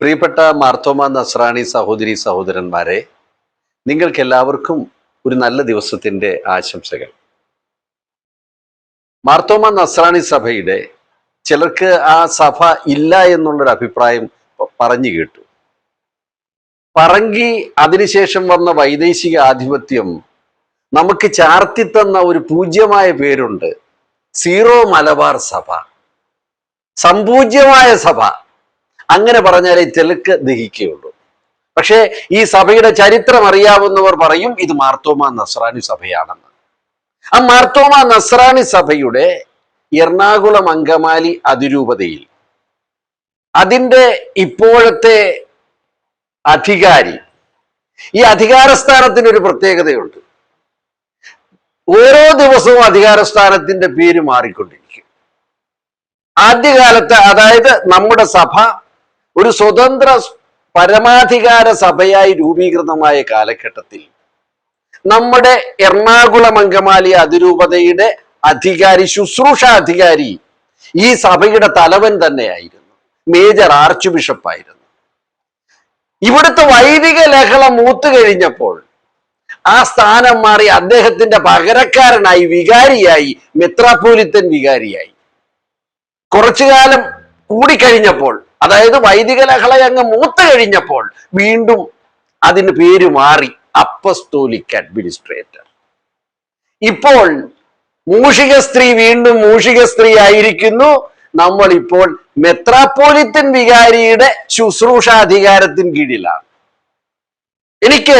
പ്രിയപ്പെട്ട മാർത്തോമ നസ്രാണി സഹോദരി സഹോദരന്മാരെ നിങ്ങൾക്കെല്ലാവർക്കും ഒരു നല്ല ദിവസത്തിന്റെ ആശംസകൾ. മാർത്തോമ നസ്രാണി സഭയുടെ ചിലർക്ക് ആ സഭ ഇല്ല എന്നുള്ളൊരു അഭിപ്രായം പറഞ്ഞു കേട്ടു. പറങ്കി അതിനുശേഷം വന്ന വൈദേശിക ആധിപത്യം നമുക്ക് ചാർത്തിത്തന്ന ഒരു പൂജ്യമായ പേരുണ്ട് സീറോ മലബാർ സഭ. സമ്പൂജ്യമായ സഭ. അങ്ങനെ പറഞ്ഞാലേ തെലുക്ക് ദഹിക്കുകയുള്ളൂ. പക്ഷേ ഈ സഭയുടെ ചരിത്രം അറിയാവുന്നവർ പറയും ഇത് മാർത്തോമ നസ്രാണി സഭയാണെന്ന്. ആ മാർത്തോമ നസ്രാണി സഭയുടെ എറണാകുളം അങ്കമാലി അതിരൂപതയിൽ അതിന്റെ ഇപ്പോഴത്തെ അധികാരി ഈ അധികാരസ്ഥാനത്തിന് ഒരു പ്രത്യേകതയുണ്ട്. ഓരോ ദിവസവും അധികാരസ്ഥാനത്തിന്റെ പേര് മാറിക്കൊണ്ടിരിക്കും. ആദ്യകാലത്ത് അതായത് നമ്മുടെ സഭ ഒരു സ്വതന്ത്ര പരമാധികാര സഭയായി രൂപീകൃതമായ കാലഘട്ടത്തിൽ നമ്മുടെ എറണാകുളം അങ്കമാലി അതിരൂപതയുടെ അധികാരി ശുശ്രൂഷ അധികാരി ഈ സഭയുടെ തലവൻ തന്നെയായിരുന്നു. മേജർ ആർച്ച് ബിഷപ്പായിരുന്നു. ഇവിടുത്തെ വൈദിക ലഹളം മൂത്തു കഴിഞ്ഞപ്പോൾ ആ സ്ഥാനം മാറി അദ്ദേഹത്തിന്റെ പകരക്കാരനായി വികാരിയായി മെത്രാപൂലിത്തൻ വികാരിയായി. കുറച്ചു കാലം കൂടിക്കഴിഞ്ഞപ്പോൾ അതായത് വൈദിക ലഹള അങ്ങ് മൂത്ത് കഴിഞ്ഞപ്പോൾ വീണ്ടും അതിന് പേര് മാറി അപ്പസ്തോലിക് അഡ്മിനിസ്ട്രേറ്റർ. ഇപ്പോൾ മൂഷിക സ്ത്രീ വീണ്ടും മൂഷിക സ്ത്രീ ആയിരിക്കുന്നു. നമ്മൾ ഇപ്പോൾ മെത്രാപ്പോലിത്തൻ വികാരിയുടെ ശുശ്രൂഷാധികാരത്തിന് കീഴിലാണ്. എനിക്ക്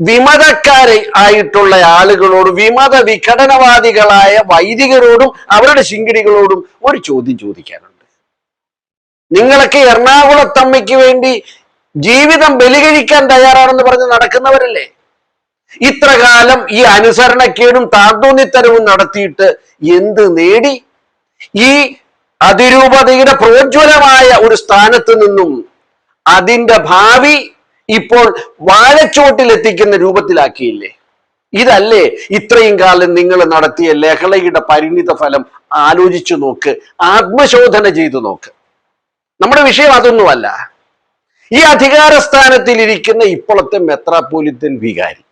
വിമതക്കാരെ ആയിട്ടുള്ള ആളുകളോട് വിമത വിഘടനവാദികളായ വൈദികരോടും അവരുടെ ശിങ്കിടികളോടും ഒരു ചോദ്യം ചോദിക്കാനുണ്ട്. നിങ്ങളൊക്കെ എറണാകുളത്തമ്മയ്ക്ക് വേണ്ടി ജീവിതം ബലികഴിക്കാൻ തയ്യാറാണെന്ന് പറഞ്ഞ് നടക്കുന്നവരല്ലേ? ഇത്രകാലം ഈ അനുസരണക്കേടും താന്തോന്നിത്തരവും നടത്തിയിട്ട് എന്ത് നേടി? ഈ അതിരൂപതയുടെ പ്രോജ്വലമായ ഒരു സ്ഥാനത്ത് നിന്നും അതിന്റെ ഭാവി ഇപ്പോൾ വാഴച്ചോട്ടിൽ എത്തിക്കുന്ന രൂപത്തിലാക്കിയില്ലേ? ഇതല്ലേ ഇത്രയും കാലം നിങ്ങൾ നടത്തിയ ലഹളയുടെ പരിണിത ഫലം ആലോചിച്ചു നോക്ക് ആത്മശോധന ചെയ്തു നോക്ക്. നമ്മുടെ വിഷയം അതൊന്നുമല്ല. ഈ അധികാര സ്ഥാനത്തിൽ ഇരിക്കുന്ന ഇപ്പോഴത്തെ മെത്രാപ്പോലിത്തൻ വികാരി.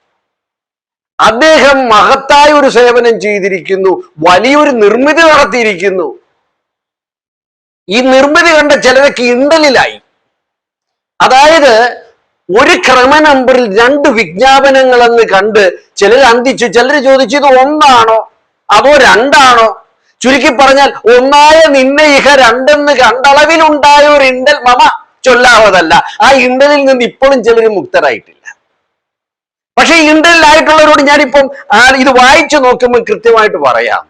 അദ്ദേഹം മഹത്തായ ഒരു സേവനം ചെയ്തിരിക്കുന്നു വലിയൊരു നിർമ്മിതി നടത്തിയിരിക്കുന്നു. ഈ നിർമ്മിതി കണ്ട ചിലരൊക്കെ ഇണ്ടലിലായി. അതായത് ഒരു ക്രമ നമ്പറിൽ രണ്ട് വിജ്ഞാപനങ്ങളെന്ന് കണ്ട് ചിലർ അന്തിച്ചു ചിലർ ചോദിച്ചു ഇത് ഒന്നാണോ? അതോ രണ്ടാണോ? ചുരുക്കി പറഞ്ഞാൽ ഒന്നായ നിന്നെ ഇഹ രണ്ടെന്ന് കണ്ടളവിലുണ്ടായ ഒരു ഇണ്ടൽ മമ ചൊല്ലാവതല്ല. ആ ഇണ്ടലിൽ നിന്ന് ഇപ്പോഴും ചിലർ മുക്തരായിട്ടില്ല. പക്ഷെ ഈ ഇണ്ടലിലായിട്ടുള്ളവരോട് ഞാനിപ്പം ഇത് വായിച്ചു നോക്കുമ്പോൾ കൃത്യമായിട്ട് പറയാം.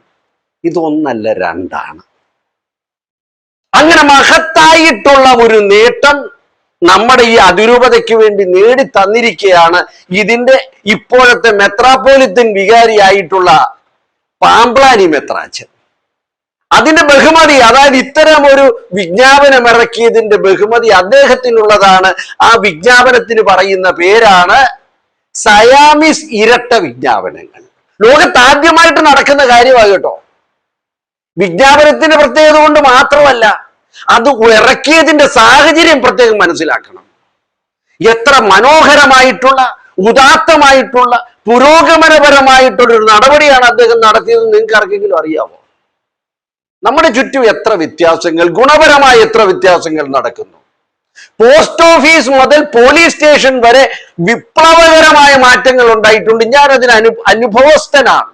ഇതൊന്നല്ല രണ്ടാണ്. അങ്ങനെ മഹത്തായിട്ടുള്ള ഒരു നേട്ടം നമ്മുടെ ഈ അതിരൂപതയ്ക്ക് വേണ്ടി നേടി തന്നിരിക്കുകയാണ് ഇതിന്റെ ഇപ്പോഴത്തെ മെത്രാപ്പോലിത്തൻ വികാരിയായിട്ടുള്ള പാമ്പ്ലാനി മെത്രാച്ചൻ അതിന്റെ ബഹുമതി അതായത് ഇത്തരം ഒരു വിജ്ഞാപനം ഇറക്കിയതിന്റെ ബഹുമതി അദ്ദേഹത്തിനുള്ളതാണ്. ആ വിജ്ഞാപനത്തിന് പറയുന്ന പേരാണ് സയാമിസ് ഇരട്ട വിജ്ഞാപനങ്ങൾ. ലോകത്ത് ആദ്യമായിട്ട് നടക്കുന്ന കാര്യമാണ് കേട്ടോ. വിജ്ഞാപനത്തിന്റെ പ്രത്യേകത കൊണ്ട് മാത്രമല്ല അത് ഇറക്കിയതിന്റെ സാഹചര്യം പ്രത്യേകം മനസ്സിലാക്കണം. എത്ര മനോഹരമായിട്ടുള്ള ഉദാത്തമായിട്ടുള്ള പുരോഗമനപരമായിട്ടുള്ള ഒരു നടപടിയാണ് അദ്ദേഹം നടത്തിയതെന്ന് നിങ്ങൾക്ക് ആർക്കെങ്കിലും അറിയാമോ നമ്മുടെ ചുറ്റും എത്ര വ്യത്യാസങ്ങൾ ഗുണപരമായ എത്ര വ്യത്യാസങ്ങൾ നടക്കുന്നു? പോസ്റ്റ് ഓഫീസ് മുതൽ പോലീസ് സ്റ്റേഷൻ വരെ വിപ്ലവകരമായ മാറ്റങ്ങൾ ഉണ്ടായിട്ടുണ്ട്. ഞാൻ അതിന് അനു അനുഭവസ്ഥനാണ്.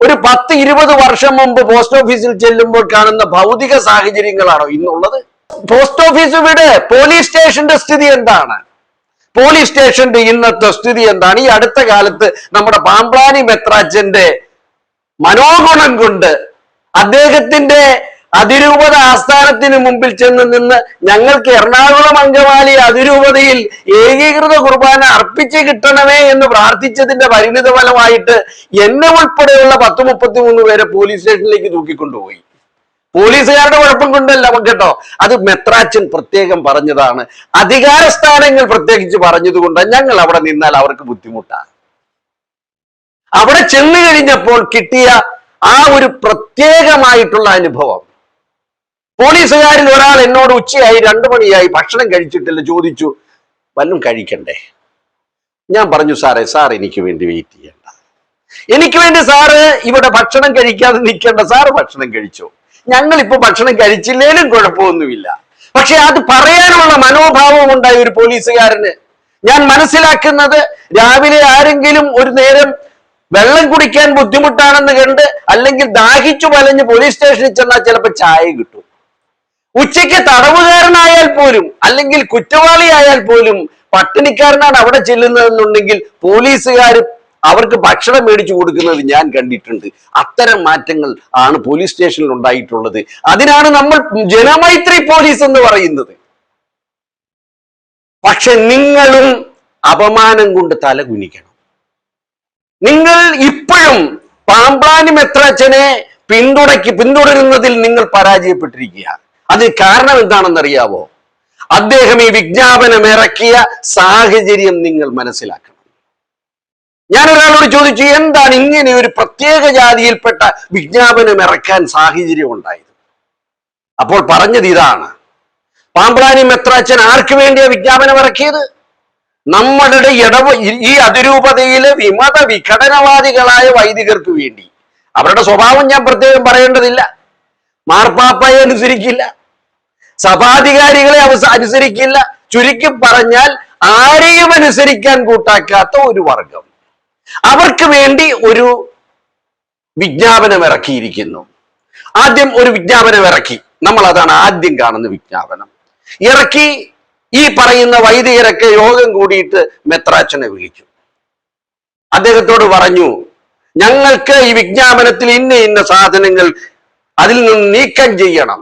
ഒരു പത്ത് ഇരുപത് വർഷം മുമ്പ് പോസ്റ്റ് ഓഫീസിൽ ചെല്ലുമ്പോൾ കാണുന്ന ഭൗതിക സാഹചര്യങ്ങളാണോ ഇന്നുള്ളത്? പോസ്റ്റ് ഓഫീസ് വിട് പോലീസ് സ്റ്റേഷന്റെ സ്ഥിതി എന്താണ്? പോലീസ് സ്റ്റേഷന്റെ ഇന്നത്തെ സ്ഥിതി എന്താണ്? ഈ അടുത്ത കാലത്ത് നമ്മുടെ പാമ്പ്ലാനി മെത്രാച്ചന്റെ മനോഗുണം കൊണ്ട് അദ്ദേഹത്തിന്റെ അതിരൂപത ആസ്ഥാനത്തിന് മുമ്പിൽ ചെന്ന് നിന്ന് ഞങ്ങൾക്ക് എറണാകുളം അങ്കമാലി അതിരൂപതയിൽ ഏകീകൃത കുർബാന അർപ്പിച്ച് കിട്ടണമേ എന്ന് പ്രാർത്ഥിച്ചതിന്റെ പരിണിത ഫലമായിട്ട് എന്നെ ഉൾപ്പെടെയുള്ള പത്ത് മുപ്പത്തി മൂന്ന് പേരെ പോലീസ് സ്റ്റേഷനിലേക്ക് തൂക്കിക്കൊണ്ടുപോയി. പോലീസുകാരുടെ കുഴപ്പം കൊണ്ടല്ല കേട്ടോ അത് മെത്രാച്ചൻ പ്രത്യേകം പറഞ്ഞതാണ്. അധികാര സ്ഥാനങ്ങൾ പ്രത്യേകിച്ച് പറഞ്ഞതുകൊണ്ട് ഞങ്ങൾ അവിടെ നിന്നാൽ അവർക്ക് ബുദ്ധിമുട്ടാണ്. അവിടെ ചെന്നു കഴിഞ്ഞപ്പോൾ കിട്ടിയ ആ ഒരു പ്രത്യേകമായിട്ടുള്ള അനുഭവം. പോലീസുകാരിൽ ഒരാൾ എന്നോട് ഉച്ചയായി രണ്ടു മണിയായി ഭക്ഷണം കഴിച്ചിട്ടില്ല ചോദിച്ചു വല്ലതും കഴിക്കണ്ടേ? ഞാൻ പറഞ്ഞു സാറേ സാർ എനിക്ക് വേണ്ടി വെയിറ്റ് ചെയ്യണ്ട. എനിക്ക് വേണ്ടി സാറ് ഇവിടെ ഭക്ഷണം കഴിക്കാതെ നിൽക്കേണ്ട. സാറ് ഭക്ഷണം കഴിച്ചു? ഞങ്ങൾ ഇപ്പൊ ഭക്ഷണം കഴിച്ചില്ലേലും കുഴപ്പമൊന്നുമില്ല. പക്ഷെ അത് പറയാനുള്ള മനോഭാവം ഉണ്ടായി ഒരു പോലീസുകാരന് ഞാൻ മനസ്സിലാക്കുന്നത് രാവിലെ ആരെങ്കിലും ഒരു നേരം വെള്ളം കുടിക്കാൻ ബുദ്ധിമുട്ടാണെന്ന് കണ്ട് അല്ലെങ്കിൽ ദാഹിച്ചു വലഞ്ഞ് പോലീസ് സ്റ്റേഷനിൽ ചെന്നാൽ ചിലപ്പോൾ ചായ കിട്ടും. ഉച്ചയ്ക്ക് തടവുകാരനായാൽ പോലും അല്ലെങ്കിൽ കുറ്റവാളിയായാൽ പോലും പട്ടിണിക്കാരനാണ് അവിടെ ചെല്ലുന്നതെന്നുണ്ടെങ്കിൽ പോലീസുകാർ അവർക്ക് ഭക്ഷണം മേടിച്ചു കൊടുക്കുന്നത് ഞാൻ കണ്ടിട്ടുണ്ട്. അത്തരം മാറ്റങ്ങൾ ആണ് പോലീസ് സ്റ്റേഷനിൽ ഉണ്ടായിട്ടുള്ളത്. അതിനാണ് നമ്മൾ ജനമൈത്രി പോലീസ് എന്ന് പറയുന്നത്. പക്ഷെ നിങ്ങളും അപമാനം കൊണ്ട് തല കുനിക്കണം നിങ്ങൾ ഇപ്പോഴും പാമ്പ്ലാനി മെത്രാച്ചനെ പിന്തുണയ്ക്ക് പിന്തുടരുന്നതിൽ നിങ്ങൾ പരാജയപ്പെട്ടിരിക്കുക അത് കാരണം എന്താണെന്നറിയാവോ? അദ്ദേഹം ഈ വിജ്ഞാപനം ഇറക്കിയ സാഹചര്യം നിങ്ങൾ മനസ്സിലാക്കണം. ഞാൻ ഒരാളോട് ചോദിച്ചു എന്താണ് ഇങ്ങനെ ഒരു പ്രത്യേക ജാതിയിൽപ്പെട്ട വിജ്ഞാപനം ഇറക്കാൻ സാഹചര്യം ഉണ്ടായത്? അപ്പോൾ പറഞ്ഞത് ഇതാണ്. പാമ്പ്ലാനി മെത്രാച്ചൻ ആർക്ക് വേണ്ടിയാണ് വിജ്ഞാപനം ഇറക്കിയത്? നമ്മളുടെ ഇടവ ഈ അതിരൂപതയിലെ വിമത വിഘടനവാദികളായ വൈദികർക്ക് വേണ്ടി. അവരുടെ സ്വഭാവം ഞാൻ പ്രത്യേകം പറയേണ്ടതില്ല. മാർപ്പാപ്പയെ അനുസരിക്കില്ല. സഭാധികാരികളെ അവസ അനുസരിക്കില്ല. ചുരുക്കി പറഞ്ഞാൽ ആരെയും അനുസരിക്കാൻ കൂട്ടാക്കാത്ത ഒരു വർഗം. അവർക്ക് വേണ്ടി ഒരു വിജ്ഞാപനം ഇറക്കിയിരിക്കുന്നു ആദ്യം ഒരു വിജ്ഞാപനം ഇറക്കി നമ്മൾ അതാണ് ആദ്യം കാണുന്ന വിജ്ഞാപനം. ഇറക്കി ഈ പറയുന്ന വൈദികരൊക്കെ യോഗം കൂടിയിട്ട് മെത്രാച്ചനെ വിളിച്ചു. അദ്ദേഹത്തോട് പറഞ്ഞു ഞങ്ങൾക്ക് ഈ വിജ്ഞാപനത്തിൽ ഇന്ന ഇന്ന സാധനങ്ങൾ അതിൽ നിന്ന് നീക്കം ചെയ്യണം.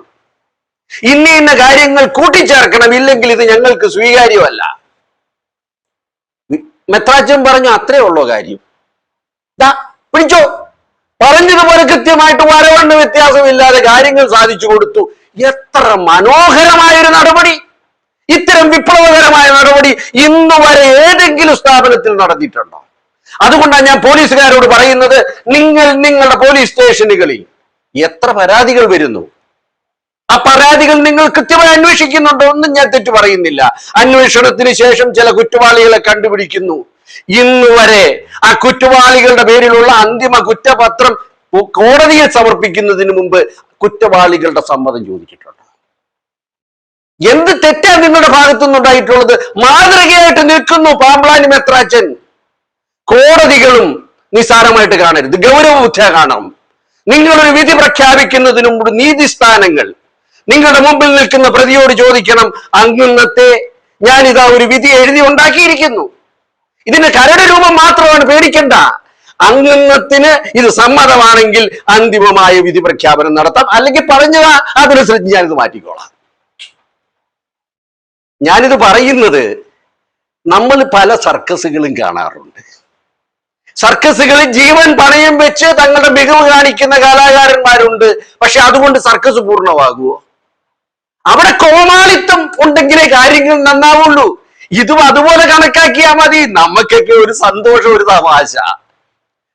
ഇന്ന ഇന്ന കാര്യങ്ങൾ കൂട്ടിച്ചേർക്കണം ഇല്ലെങ്കിൽ ഇത് ഞങ്ങൾക്ക് സ്വീകാര്യമല്ല. മെത്രാച്ചൻ പറഞ്ഞു അത്രേ ഉള്ളൂ കാര്യം. പിടിച്ചോ. പറഞ്ഞതുപോലെ കൃത്യമായിട്ട് വരവണ്ണ് വ്യത്യാസമില്ലാതെ കാര്യങ്ങൾ സാധിച്ചു കൊടുത്തു. എത്ര മനോഹരമായൊരു നടപടി. ഇത്തരം വിപ്ലവകരമായ നടപടി ഇന്നു വരെ ഏതെങ്കിലും സ്ഥാപനത്തിൽ നടന്നിട്ടുണ്ടോ? അതുകൊണ്ടാണ് ഞാൻ പോലീസുകാരോട് പറയുന്നത് നിങ്ങൾ നിങ്ങളുടെ പോലീസ് സ്റ്റേഷനുകളിൽ എത്ര പരാതികൾ വരുന്നു? ആ പരാതികൾ നിങ്ങൾ കൃത്യമായി അന്വേഷിക്കുന്നുണ്ടോ? ഒന്നും ഞാൻ തെറ്റു പറയുന്നില്ല. അന്വേഷണത്തിന് ശേഷം ചില കുറ്റവാളികളെ കണ്ടുപിടിക്കുന്നു. ഇന്ന് വരെ ആ കുറ്റവാളികളുടെ പേരിലുള്ള അന്തിമ കുറ്റപത്രം കോടതിയിൽ സമർപ്പിക്കുന്നതിന് മുമ്പ് കുറ്റവാളികളുടെ സമ്മതം ചോദിച്ചിട്ടുണ്ട്. എന്ത് തെറ്റാണ് നിങ്ങളുടെ ഭാഗത്തു നിന്നുണ്ടായിട്ടുള്ളത് മാതൃകയായിട്ട് നിൽക്കുന്നു പാമ്പ്ലാനി മെത്രാച്ചൻ കോടതികളും നിസ്സാരമായിട്ട് കാണരുത്. ഗൗരവബുദ്ധ കാണണം. നിങ്ങളൊരു വിധി പ്രഖ്യാപിക്കുന്നതിന് മുമ്പ് നീതിസ്ഥാനങ്ങൾ. നിങ്ങളുടെ മുമ്പിൽ നിൽക്കുന്ന പ്രതിയോട് ചോദിക്കണം അങ്ങനത്തെ ഞാൻ ഇതാ ഒരു വിധി എഴുതി ഉണ്ടാക്കിയിരിക്കുന്നു. ഇതിന് കരട് രൂപം മാത്രമാണ് പേടിക്കണ്ട. അംഗത്തിന് ഇത് സമ്മതമാണെങ്കിൽ അന്തിമമായ വിധി പ്രഖ്യാപനം നടത്താം. അല്ലെങ്കിൽ പറഞ്ഞതാ അതിനനുസരിച്ച് ഇത് മാറ്റിക്കോളാം. ഞാനിത് പറയുന്നത് നമ്മൾ പല സർക്കസുകളും കാണാറുണ്ട്. സർക്കസുകളിൽ ജീവൻ പണയം വെച്ച് തങ്ങളുടെ മികവ് കാണിക്കുന്ന കലാകാരന്മാരുണ്ട്. പക്ഷെ അതുകൊണ്ട് സർക്കസ് പൂർണമാകുമോ അവിടെ കോമാളിത്തം ഉണ്ടെങ്കിലേ കാര്യങ്ങൾ നന്നാവുള്ളൂ. ഇതും അതുപോലെ കണക്കാക്കിയാൽ മതി. നമുക്കൊക്കെ ഒരു സന്തോഷം ഒരു തമാശ.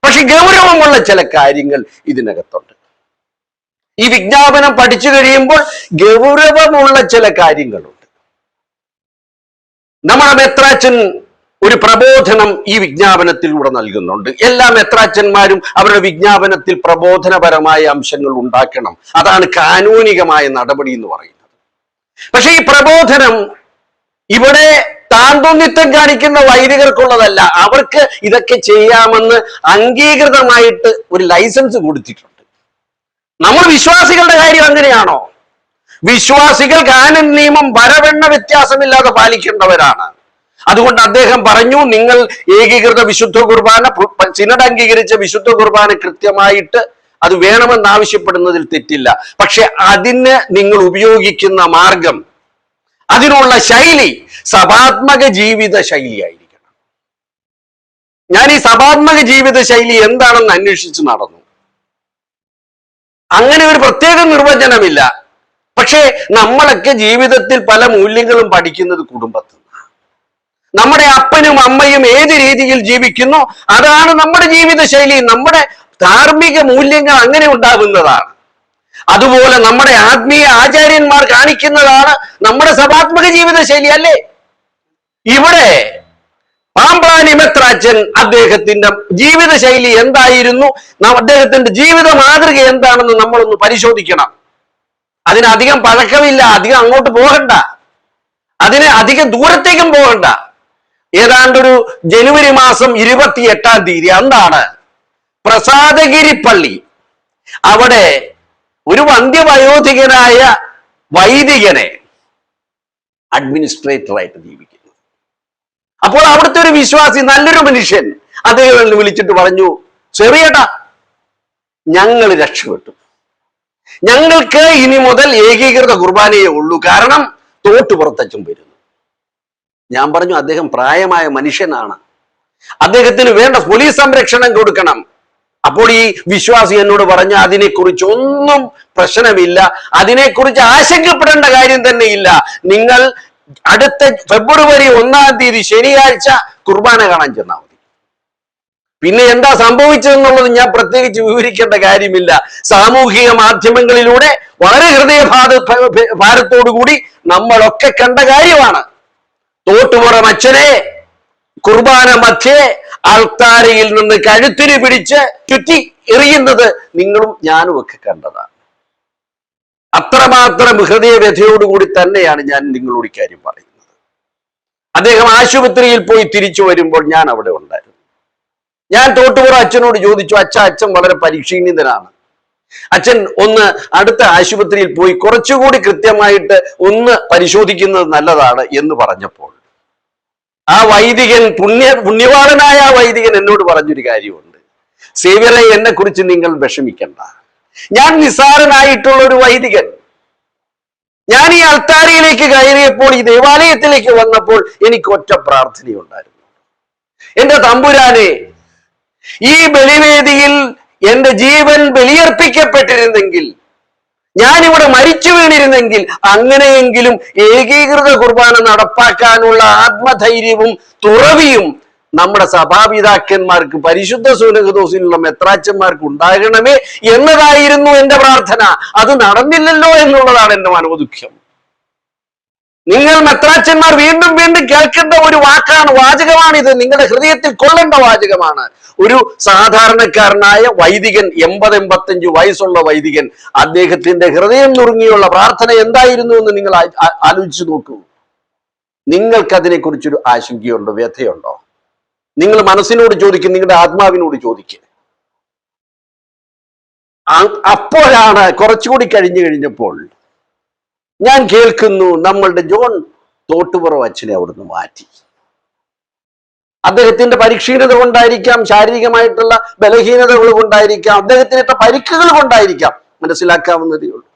പക്ഷെ ഗൗരവമുള്ള ചില കാര്യങ്ങൾ ഇതിനകത്തുണ്ട്. ഈ വിജ്ഞാപനം പഠിച്ചു കഴിയുമ്പോൾ ഗൗരവമുള്ള ചില കാര്യങ്ങളുണ്ട്. നമ്മുടെ മെത്രാച്ചൻ ഒരു പ്രബോധനം ഈ വിജ്ഞാപനത്തിലൂടെ നൽകുന്നുണ്ട്. എല്ലാ മെത്രാച്ചന്മാരും അവരുടെ വിജ്ഞാപനത്തിൽ പ്രബോധനപരമായ അംശങ്ങൾ ഉണ്ടാക്കണം. അതാണ് കാനൂനികമായ നടപടി എന്ന് പറയുന്നത്. പക്ഷെ ഈ പ്രബോധനം ഇവിടെ താന്തോന്നിത്തം കാണിക്കുന്ന വൈദികർക്കുള്ളതല്ല. അവർക്ക് ഇതൊക്കെ ചെയ്യാമെന്ന് അംഗീകൃതമായിട്ട് ഒരു ലൈസൻസ് കൊടുത്തിട്ടുണ്ട്. നമ്മൾ വിശ്വാസികളുടെ കാര്യം അങ്ങനെയാണോ? വിശ്വാസികൾ കാനൻ നിയമം വരവെണ്ണ വ്യത്യാസമില്ലാതെ പാലിക്കേണ്ടവരാണ്. അതുകൊണ്ട് അദ്ദേഹം പറഞ്ഞു നിങ്ങൾ ഏകീകൃത വിശുദ്ധ കുർബാന സിനഡ് അംഗീകരിച്ച വിശുദ്ധ കുർബാന കൃത്യമായിട്ട് അത് വേണമെന്ന് ആവശ്യപ്പെടുന്നതിൽ തെറ്റില്ല. പക്ഷെ അതിന് നിങ്ങൾ ഉപയോഗിക്കുന്ന മാർഗം അതിനുള്ള ശൈലി സഭാത്മക ജീവിത ശൈലിയായിരിക്കണം. ഞാൻ ഈ സഭാത്മക ജീവിത ശൈലി എന്താണെന്ന് അന്വേഷിച്ച് നടന്നു. അങ്ങനെ ഒരു പ്രത്യേക നിർവചനമില്ല. പക്ഷേ നമ്മളൊക്കെ ജീവിതത്തിൽ പല മൂല്യങ്ങളും പഠിക്കുന്നത് കുടുംബത്തിൽ. നമ്മുടെ അപ്പനും അമ്മയും ഏത് രീതിയിൽ ജീവിക്കുന്നു അതാണ് നമ്മുടെ ജീവിത ശൈലി നമ്മുടെ ധാർമ്മിക മൂല്യങ്ങൾ അങ്ങനെ ഉണ്ടാകുന്നതാണ്. അതുപോലെ നമ്മുടെ ആത്മീയ ആചാര്യന്മാർ കാണിക്കുന്നതാണ് നമ്മുടെ സഭാത്മക ജീവിത ശൈലി അല്ലേ? ഇവിടെ പാമ്പ്ളാനി മെത്രാച്ചൻ അദ്ദേഹത്തിന്റെ ജീവിത ശൈലി എന്തായിരുന്നു അദ്ദേഹത്തിന്റെ ജീവിത മാതൃക എന്താണെന്ന് നമ്മളൊന്ന് പരിശോധിക്കണം. അതിന് അധികം പഴക്കമില്ല അധികം അങ്ങോട്ട് പോകണ്ട. അതിന് അധികം ദൂരത്തേക്കും പോകണ്ട. ഏതാണ്ടൊരു ജനുവരി മാസം ഇരുപത്തി എട്ടാം തീയതി അന്നാണ് പ്രസാദഗിരി പള്ളി. അവിടെ ഒരു വന്ധ്യവയോധികനായ വൈദികനെ അഡ്മിനിസ്ട്രേറ്ററായിട്ട് ജീവിക്കുന്നു അപ്പോൾ അവിടുത്തെ ഒരു വിശ്വാസി നല്ലൊരു മനുഷ്യൻ അദ്ദേഹം വിളിച്ചിട്ട് പറഞ്ഞു ചെറിയടാ ഞങ്ങൾ രക്ഷപ്പെട്ടു. ഞങ്ങൾക്ക് ഇനി മുതൽ ഏകീകൃത കുർബാനയേ ഉള്ളൂ. കാരണം തോട്ടുപുറത്തച്ചും വരുന്നു. ഞാൻ പറഞ്ഞു അദ്ദേഹം പ്രായമായ മനുഷ്യനാണ്. അദ്ദേഹത്തിന് വേണ്ട പോലീസ് സംരക്ഷണം കൊടുക്കണം. അപ്പോൾ ഈ വിശ്വാസി എന്നോട് പറഞ്ഞ അതിനെക്കുറിച്ച് ഒന്നും പ്രശ്നമില്ല. അതിനെക്കുറിച്ച് ആശങ്കപ്പെടേണ്ട കാര്യം തന്നെ ഇല്ല നിങ്ങൾ അടുത്ത ഫെബ്രുവരി ഒന്നാം തീയതി ശനിയാഴ്ച കുർബാന കാണാൻ ചെന്നാൽ പിന്നെ എന്താ സംഭവിച്ചതെന്നുള്ളത് ഞാൻ പ്രത്യേകിച്ച് വിവരിക്കേണ്ട കാര്യമില്ല. സാമൂഹിക മാധ്യമങ്ങളിലൂടെ വളരെ ഹൃദയഭാര ഭാരത്തോടുകൂടി നമ്മളൊക്കെ കണ്ട കാര്യമാണ്. തോട്ടുപുറം അച്ഛനെ കുർബാന മധ്യേ ആൾത്താരയിൽ നിന്ന് കഴുത്തിന് പിടിച്ച് ചുറ്റി എറിയുന്നത് നിങ്ങളും ഞാനും ഒക്കെ കണ്ടതാണ്. അത്രമാത്രം ഹൃദയവ്യഥയോടുകൂടി തന്നെയാണ് ഞാൻ നിങ്ങളോട് ഇക്കാര്യം പറയുന്നത്. അദ്ദേഹം ആശുപത്രിയിൽ പോയി തിരിച്ചു വരുമ്പോൾ ഞാൻ അവിടെ ഉണ്ടായിരുന്നു. ഞാൻ തോട്ടുപുറ അച്ഛനോട് ചോദിച്ചു അച്ഛ അച്ഛൻ വളരെ പരിക്ഷീണിതനാണ് അച്ഛൻ ഒന്ന് അടുത്ത ആശുപത്രിയിൽ പോയി കുറച്ചുകൂടി കൃത്യമായിട്ട് ഒന്ന് പരിശോധിക്കുന്നത് നല്ലതാണ് എന്ന് പറഞ്ഞപ്പോൾ ആ വൈദികൻ പുണ്യ പുണ്യവാളനായ ആ വൈദികൻ എന്നോട് പറഞ്ഞൊരു കാര്യമുണ്ട്. സേവ്യറെ എന്നെ കുറിച്ച് നിങ്ങൾ വിഷമിക്കണ്ട. ഞാൻ നിസ്സാരനായിട്ടുള്ള ഒരു വൈദികൻ. ഞാൻ ഈ അൾത്താരയിലേക്ക് കയറിയപ്പോൾ ഈ ദേവാലയത്തിലേക്ക് വന്നപ്പോൾ എനിക്ക് ഒറ്റ പ്രാർത്ഥനയുണ്ടായിരുന്നു. എന്റെ തമ്പുരാനെ ഈ ബലിവേദിയിൽ എന്റെ ജീവൻ ബലിയർപ്പിക്കപ്പെട്ടിരുന്നെങ്കിൽ ഞാനിവിടെ മരിച്ചു വീണിരുന്നെങ്കിൽ അങ്ങനെയെങ്കിലും ഏകീകൃത കുർബാന നടപ്പാക്കാനുള്ള ആത്മധൈര്യവും തുറവിയും നമ്മുടെ സഭാപിതാക്കന്മാർക്ക് പരിശുദ്ധ സൂനകദോസിനുള്ള മെത്രാച്ചന്മാർക്ക് ഉണ്ടാകണമേ എന്നതായിരുന്നു എന്റെ പ്രാർത്ഥന. അത് നടന്നില്ലല്ലോ എന്നുള്ളതാണ് എന്റെ മനോദുഖ്യം. നിങ്ങൾ മെത്രാച്ചന്മാർ വീണ്ടും വീണ്ടും കേൾക്കേണ്ട ഒരു വാക്കാണ് വാചകമാണിത്. നിങ്ങളുടെ ഹൃദയത്തിൽ കൊള്ളേണ്ട വാചകമാണ്. ഒരു സാധാരണക്കാരനായ വൈദികൻ എൺപത് എൺപത്തഞ്ച് വയസ്സുള്ള വൈദികൻ അദ്ദേഹത്തിന്റെ ഹൃദയം നുറുങ്ങിയുള്ള പ്രാർത്ഥന എന്തായിരുന്നു എന്ന് നിങ്ങൾ ആലോചിച്ചു നോക്കൂ. നിങ്ങൾക്കതിനെ കുറിച്ചൊരു ആശങ്കയുണ്ടോ വ്യഥയുണ്ടോ? നിങ്ങൾ മനസ്സിനോട് ചോദിക്കും നിങ്ങളുടെ ആത്മാവിനോട് ചോദിക്കുക അപ്പോഴാണ് കുറച്ചുകൂടി കഴിഞ്ഞു കഴിഞ്ഞപ്പോൾ ഞാൻ കേൾക്കുന്നു നമ്മളുടെ ജോൺ തോട്ടുപുറം അച്ഛനെ അവിടുന്ന് മാറ്റി. അദ്ദേഹത്തിന്റെ പരിക്ഷീണത കൊണ്ടായിരിക്കാം ശാരീരികമായിട്ടുള്ള ബലഹീനതകൾ കൊണ്ടായിരിക്കാം അദ്ദേഹത്തിനിട്ട പരിക്കുകൾ കൊണ്ടായിരിക്കാം മനസ്സിലാക്കാവുന്നതേ ഉള്ളൂ.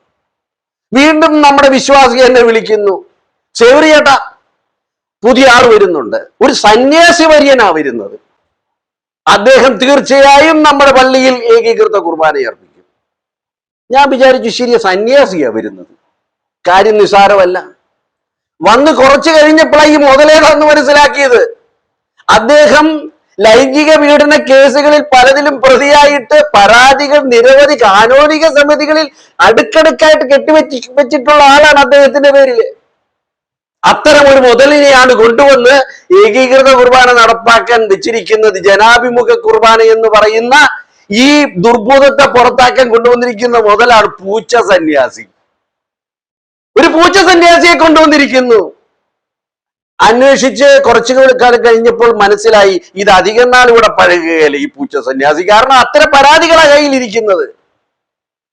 വീണ്ടും നമ്മുടെ വിശ്വാസി എന്നെ വിളിക്കുന്നു. സേവറിയേട്ടാ പുതിയ ആൾ വരുന്നുണ്ട്. ഒരു സന്യാസി വര്യനാ വരുന്നത്. അദ്ദേഹം തീർച്ചയായും നമ്മുടെ പള്ളിയിൽ ഏകീകൃത കുർബാന അർപ്പിക്കും. ഞാൻ വിചാരിച്ചു ശരിയ സന്യാസിയാ വരുന്നത്. കാര്യം നിസാരമല്ല വന്ന് കുറച്ചു കഴിഞ്ഞപ്പോഴാണ് ഈ മുതലേതാന്ന് മനസ്സിലാക്കിയത്. അദ്ദേഹം ലൈംഗിക പീഡന കേസുകളിൽ പലതിലും പ്രതിയായിട്ട് പരാതികൾ നിരവധി കാനോനിക സമിതികളിൽ അടുക്കടുക്കായിട്ട് കെട്ടിവെച്ച് വെച്ചിട്ടുള്ള ആളാണ് അദ്ദേഹത്തിന്റെ പേരിൽ അത്തരം ഒരു മുതലിനെയാണ് കൊണ്ടുവന്ന് ഏകീകൃത കുർബാന നടപ്പാക്കാൻ വെച്ചിരിക്കുന്നത് ജനാഭിമുഖ കുർബാന എന്ന് പറയുന്ന ഈ ദുർബോധത്തെ പുറത്താക്കാൻ കൊണ്ടുവന്നിരിക്കുന്ന മുതലാണ് പൂച്ച സന്യാസി. ഒരു പൂച്ച സന്യാസിയെ കൊണ്ടുവന്നിരിക്കുന്നു. അന്വേഷിച്ച് കുറച്ചു കാലം കഴിഞ്ഞപ്പോൾ മനസ്സിലായി ഇത് അധികം നാൾ ഇവിടെ പഴകുകയല്ല ഈ പൂച്ച സന്യാസി. കാരണം അത്ര പരാതികളാണ് കയ്യിലിരിക്കുന്നത്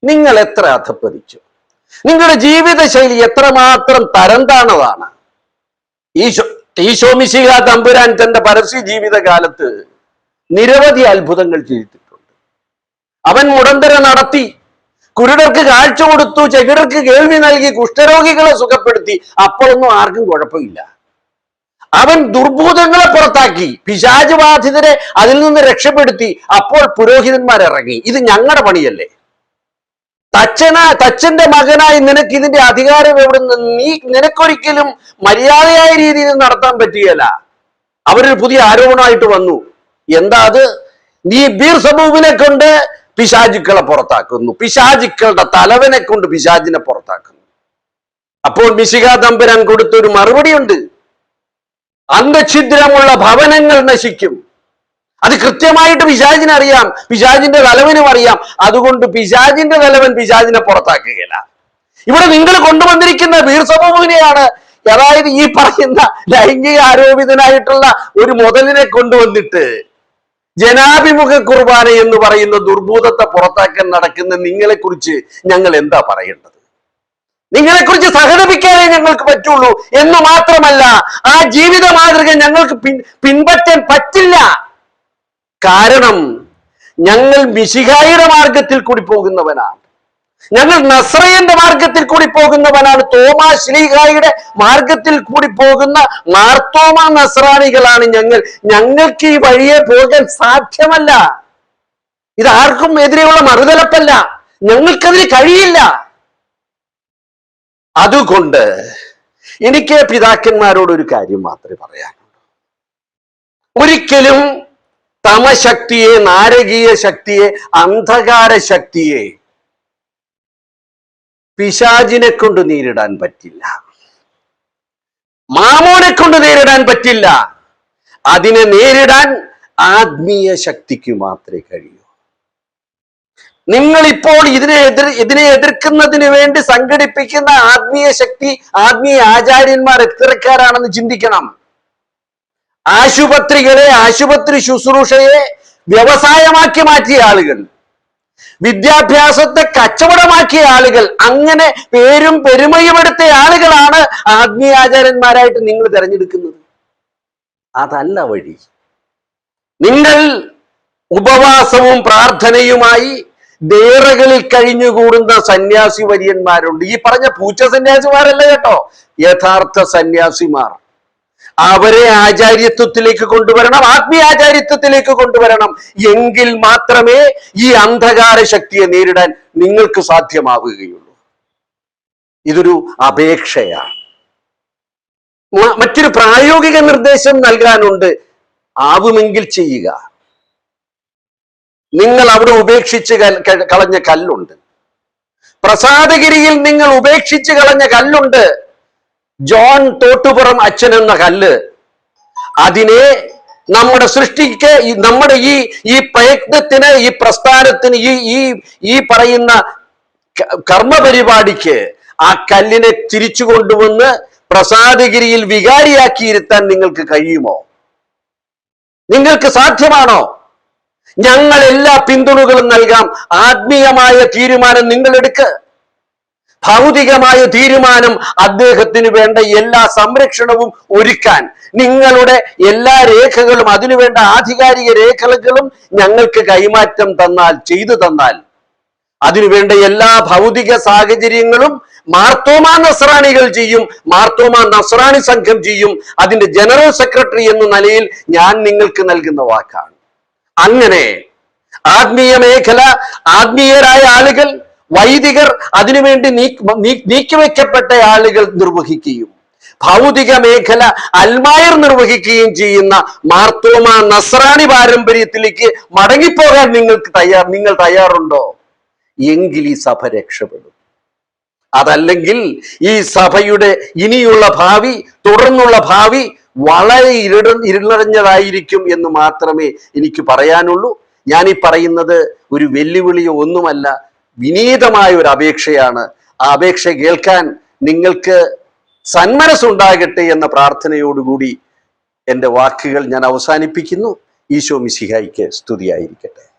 നിങ്ങൾ എത്ര അധപ്പതിച്ചു നിങ്ങളുടെ ജീവിതശൈലി എത്രമാത്രം തരം താണതാണ് ഈശോ ഈശോമിശിക തമ്പുരാൻ തന്റെ പരസ്യ ജീവിതകാലത്ത് നിരവധി അത്ഭുതങ്ങൾ ചെയ്തിട്ടുണ്ട്. അവൻ മുടന്തര നടത്തി കുരുടർക്ക് കാഴ്ച കൊടുത്തു ചെകിടർക്ക് കേൾവി നൽകി കുഷ്ഠരോഗികളെ സുഖപ്പെടുത്തി അപ്പോഴൊന്നും ആർക്കും കുഴപ്പമില്ല. അവൻ ദുർഭൂതങ്ങളെ പുറത്താക്കി. പിശാജ് ബാധിതരെ അതിൽ നിന്ന് രക്ഷപ്പെടുത്തി. അപ്പോൾ പുരോഹിതന്മാർ ഇറങ്ങി. ഇത് ഞങ്ങളുടെ പണിയല്ലേ? തച്ചന തച്ചന്റെ മകനായി നിനക്ക് ഇതിന്റെ അധികാരം എവിടെ നിന്ന് നീ നിനക്കൊരിക്കലും മര്യാദയായ രീതിയിൽ നടത്താൻ പറ്റുകയല്ല. അവരൊരു പുതിയ ആരോപണമായിട്ട് വന്നു. എന്താ അത്? നീ ബീർ സമൂഹിനെ കൊണ്ട് പിശാചുക്കളെ പുറത്താക്കുന്നു. പിശാചുക്കളുടെ തലവനെ കൊണ്ട് പിശാജിനെ പുറത്താക്കുന്നു. അപ്പോൾ മിശിക തമ്പുരാൻ കൊടുത്തൊരു മറുപടിയുണ്ട്. അന്തഛിദ്രമുള്ള ഭവനങ്ങൾ നശിക്കും. അത് കൃത്യമായിട്ട് പിശാചിന് അറിയാം പിശാചിന്റെ തലവനും അറിയാം. അതുകൊണ്ട് പിശാചിന്റെ തലവൻ പിശാചിനെ പുറത്താക്കുകയില്ല. ഇവിടെ നിങ്ങൾ കൊണ്ടുവന്നിരിക്കുന്ന വീർസമൂഹിനെയാണ് അതായത് ഈ പറയുന്ന ലൈംഗിക ആരോപിതനായിട്ടുള്ള ഒരു മുതലിനെ കൊണ്ടുവന്നിട്ട് ജനാഭിമുഖ കുർബാന എന്ന് പറയുന്ന ദുർഭൂതത്തെ പുറത്താക്കാൻ നടക്കുന്ന നിങ്ങളെ കുറിച്ച് ഞങ്ങൾ എന്താ പറയേണ്ടത്? നിങ്ങളെ കുറിച്ച് സഹതപിക്കാനേ ഞങ്ങൾക്ക് പറ്റുള്ളൂ എന്ന് മാത്രമല്ല ആ ജീവിത മാതൃക ഞങ്ങൾക്ക് പിൻ പിൻപറ്റാൻ പറ്റില്ല. കാരണം ഞങ്ങൾ മിശിഹായിയുടെ മാർഗത്തിൽ കൂടി പോകുന്നവനാണ്. ഞങ്ങൾ നസ്രയന്റെ മാർഗത്തിൽ കൂടി പോകുന്നവനാണ്. തോമാ ശ്രീഹായിയുടെ മാർഗത്തിൽ കൂടി പോകുന്ന മാർത്തോമ നസ്രാണികളാണ് ഞങ്ങൾ. ഞങ്ങൾക്ക് ഈ വഴിയെ പോകാൻ സാധ്യമല്ല. ഇത് ആർക്കും എതിരെയുള്ള മറുതലപ്പല്ല. ഞങ്ങൾക്കതിന് കഴിയില്ല. അതുകൊണ്ട് എനിക്ക് പിതാക്കന്മാരോട് ഒരു കാര്യം മാത്രമേ പറയാനുള്ളൂ. ഒരിക്കലും തമശക്തിയെ നാരകീയ ശക്തിയെ അന്ധകാര ശക്തിയെ പിശാചിനെ കൊണ്ട് നേരിടാൻ പറ്റില്ല. മാമോനെ കൊണ്ട് നേരിടാൻ പറ്റില്ല. അതിനെ നേരിടാൻ ആത്മീയ ശക്തിക്ക് മാത്രമേ കഴിയൂ. നിങ്ങൾ ഇപ്പോൾ ഇതിനെ എതിർ ഇതിനെ എതിർക്കുന്നതിന് വേണ്ടി സംഘടിപ്പിക്കുന്ന ആത്മീയ ശക്തി ആത്മീയ ആചാര്യന്മാർ എത്രക്കാരാണെന്ന് ചിന്തിക്കണം. ആശുപത്രികളെ ആശുപത്രി ശുശ്രൂഷയെ വ്യവസായമാക്കി മാറ്റിയ ആളുകൾ വിദ്യാഭ്യാസത്തെ കച്ചവടമാക്കിയ ആളുകൾ അങ്ങനെ പേരും പെരുമയും എടുത്ത ആളുകളാണ് ആത്മീയാചാര്യന്മാരായിട്ട് നിങ്ങൾ തിരഞ്ഞെടുക്കുന്നത്. അതല്ല വഴി. നിങ്ങൾ ഉപവാസവും പ്രാർത്ഥനയുമായി ദേറകളിൽ കഴിഞ്ഞുകൂടുന്ന സന്യാസി വര്യന്മാരുണ്ട് ഈ പറഞ്ഞ പൂച്ച സന്യാസിമാരല്ല കേട്ടോ? യഥാർത്ഥ സന്യാസിമാർ. അവരെ ആചാര്യത്വത്തിലേക്ക് കൊണ്ടുവരണം ആത്മീയാചാര്യത്വത്തിലേക്ക് കൊണ്ടുവരണം. എങ്കിൽ മാത്രമേ ഈ അന്ധകാര ശക്തിയെ നേരിടാൻ നിങ്ങൾക്ക് സാധ്യമാവുകയുള്ളൂ. ഇതൊരു അപേക്ഷയാണ്. മറ്റൊരു പ്രായോഗിക നിർദ്ദേശം നൽകാനുണ്ട്. ആവുമെങ്കിൽ ചെയ്യുക. നിങ്ങൾ അവിടെ ഉപേക്ഷിച്ച് കളഞ്ഞ കല്ലുണ്ട്. പ്രസാദഗിരിയിൽ നിങ്ങൾ ഉപേക്ഷിച്ച് കളഞ്ഞ കല്ലുണ്ട്. ജോൺ തോട്ടുപുറം അച്ഛൻ എന്ന കല്ല്. അതിനെ നമ്മുടെ സൃഷ്ടിക്ക് നമ്മുടെ ഈ ഈ പ്രയത്നത്തിന് ഈ പ്രസ്ഥാനത്തിന് ഈ ഈ ഈ പറയുന്ന കർമ്മ കർമ്മപരിപാടിക്ക് ആ കല്ലിനെ തിരിച്ചു കൊണ്ടുവന്ന് പ്രസാദഗിരിയിൽ വികാരിയാക്കിയിരുത്താൻ നിങ്ങൾക്ക് കഴിയുമോ? നിങ്ങൾക്ക് സാധ്യമാണോ? ഞങ്ങൾ എല്ലാ പിന്തുണകളും നൽകാം. ആത്മീയമായ തീരുമാനം നിങ്ങൾ എടുക്ക് ഭൗതികമായ തീരുമാനം അദ്ദേഹത്തിന് വേണ്ട എല്ലാ സംരക്ഷണവും ഒരുക്കാൻ. നിങ്ങളുടെ എല്ലാ രേഖകളും അതിനുവേണ്ട ആധികാരിക രേഖകളും ഞങ്ങൾക്ക് കൈമാറ്റം തന്നാൽ ചെയ്തു തന്നാൽ. അതിനുവേണ്ട എല്ലാ ഭൗതിക സാഹചര്യങ്ങളും മാർത്തോമ നസ്രാണികൾ ചെയ്യും. മാർത്തോമ നസ്രാണി സംഘം ചെയ്യും. അതിന്റെ ജനറൽ സെക്രട്ടറി എന്ന നിലയിൽ ഞാൻ നിങ്ങൾക്ക് നൽകുന്ന വാക്കാണ്. അങ്ങനെ ആത്മീയ മേഖല ആത്മീയരായ ആളുകൾ വൈദികർ അതിനുവേണ്ടി നീക്കിവെക്കപ്പെട്ട ആളുകൾ നിർവഹിക്കുകയും ഭൗതിക മേഖല അൽമായർ നിർവഹിക്കുകയും ചെയ്യുന്ന മാർത്തോമ നസ്രാണി പാരമ്പര്യത്തിലേക്ക് മടങ്ങിപ്പോകാൻ നിങ്ങൾക്ക് തയ്യാർ നിങ്ങൾ തയ്യാറുണ്ടോ? എങ്കിൽ ഈ സഭ രക്ഷപ്പെടും. അതല്ലെങ്കിൽ ഈ സഭയുടെ ഇനിയുള്ള ഭാവി തുടർന്നുള്ള ഭാവി വളരെ ഇരുട ഇരുളറിഞ്ഞതായിരിക്കും എന്ന് മാത്രമേ എനിക്ക് പറയാനുള്ളൂ. ഞാൻ ഈ പറയുന്നത് ഒരു വെല്ലുവിളിയോ ഒന്നുമല്ല വിനീതമായ ഒരു അപേക്ഷയാണ്. ആ അപേക്ഷ കേൾക്കാൻ നിങ്ങൾക്ക് സന്മനസ്സുണ്ടാകട്ടെ എന്ന പ്രാർത്ഥനയോടുകൂടി എന്റെ വാക്കുകൾ ഞാൻ അവസാനിപ്പിക്കുന്നു. ഈശോ മിശിഹായിക്ക് സ്തുതിയായിരിക്കട്ടെ.